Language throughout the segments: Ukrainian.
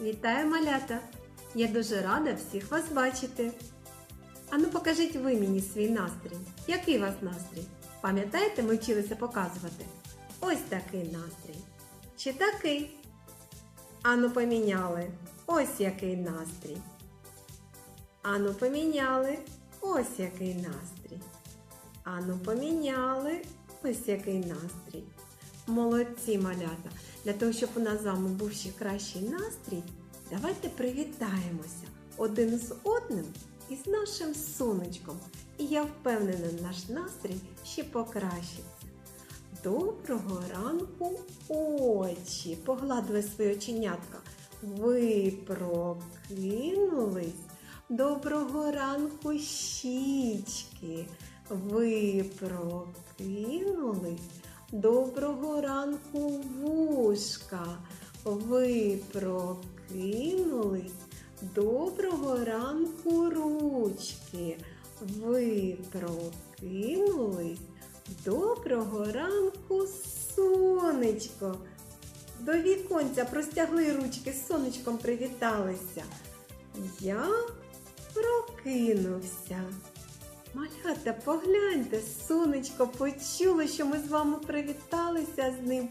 Вітаю малята! Я дуже рада всіх вас бачити. Ану покажіть ви мені свій настрій. Який у вас настрій? Пам'ятаєте, ми вчилися показувати? Ось такий настрій. Чи такий? Ану поміняли. Ось який настрій. Ану поміняли. Ось який настрій. Ану поміняли. Ось який настрій. Молодці малята! Для того, щоб у нас з вами був ще кращий настрій, давайте привітаємося один з одним і з нашим сонечком. І я впевнена, наш настрій ще покращиться. Доброго ранку, очі! Погладили свої оченятка. Ви прокинулись. Доброго ранку, щічки. Ви прокинулись. Доброго ранку, вушка. Ви прокинулись. Доброго ранку, ручки. Ви прокинулись. Доброго ранку, сонечко. До віконця простягли ручки, з сонечком привіталися. Я прокинувся. Малята, погляньте, сонечко почуло, що ми з вами привіталися з ним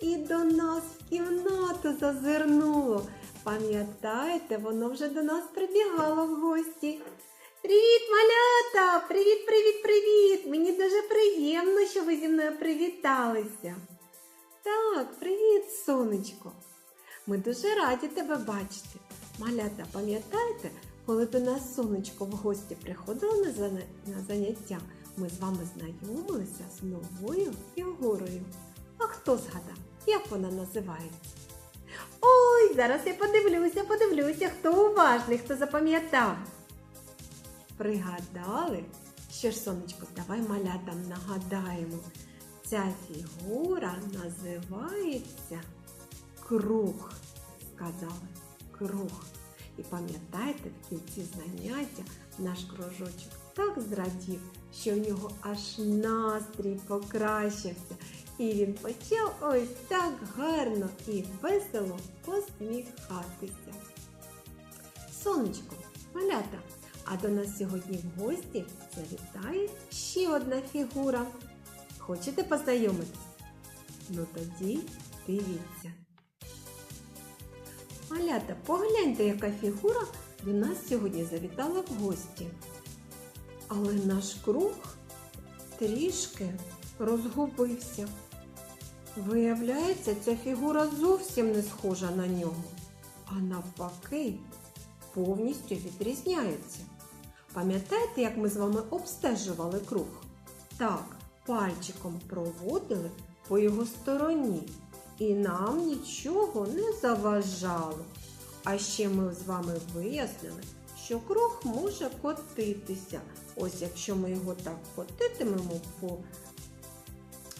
і до нас в кімнату зазирнуло. Пам'ятаєте, воно вже до нас прибігало в гості. Привіт, малята! Привіт, привіт, привіт! Мені дуже приємно, що ви зі мною привіталися. Так, привіт, сонечко. Ми дуже раді тебе бачити. Малята, пам'ятаєте, коли до нас сонечко в гості приходило на заняття, ми з вами знайомилися з новою фігурою. А хто згадав, як вона називається? Ой, зараз я подивлюся, подивлюся, хто уважний, хто запам'ятав. Пригадали? Що ж, сонечко, давай малятам нагадаємо. Ця фігура називається круг. Сказали круг. І пам'ятаєте, в кінці заняття наш кружочок так зрадів, що в нього аж настрій покращився. І він почав ось так гарно і весело посміхатися. Сонечко, малята, а до нас сьогодні в гості завітає ще одна фігура. Хочете познайомитись? Ну тоді дивіться. Малята, погляньте, яка фігура до нас сьогодні завітала в гості. Але наш круг трішки розгубився. Виявляється, ця фігура зовсім не схожа на нього, а навпаки, повністю відрізняється. Пам'ятаєте, як ми з вами обстежували круг? Так, пальчиком проводили по його стороні, і нам нічого не заважало. А ще ми з вами вияснили, що круг може котитися. Ось якщо ми його так котитимемо по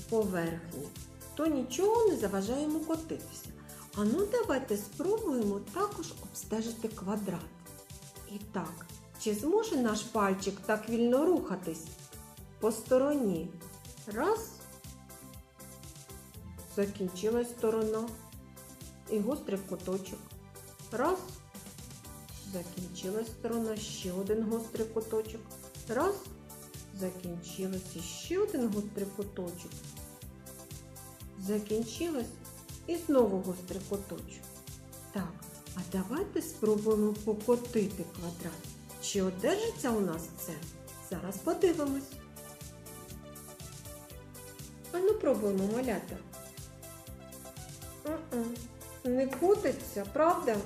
поверхні, то нічого не заважає йому котитися. А ну давайте спробуємо також обстежити квадрат. І так, чи зможе наш пальчик так вільно рухатись по стороні? Раз. Закінчилась сторона. І гострий куточок. Раз. Закінчилась сторона, ще один гострий куточок. Раз. Закінчилась ще один гострий куточок. Закінчилась і знову гострий куточок. Так, а давайте спробуємо покотити квадрат. Чи одержиться у нас це? Зараз подивимось. А ну пробуємо малята. М-м, Не котиться, правда?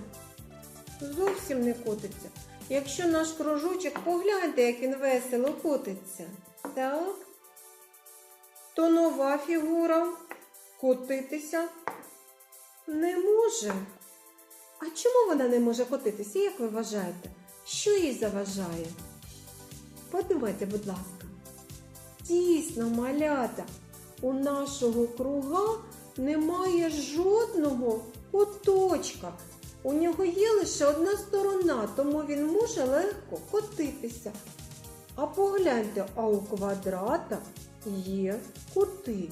Зовсім не котиться. Якщо наш кружочок, погляньте, як він весело котиться. Так. То нова фігура котитися не може. А чому вона не може котитися, як ви вважаєте? Що їй заважає? Подумайте, будь ласка. Дійсно, малята, у нашого круга немає жодного куточка. У нього є лише одна сторона, тому він може легко котитися. А погляньте, а у квадрата є кути.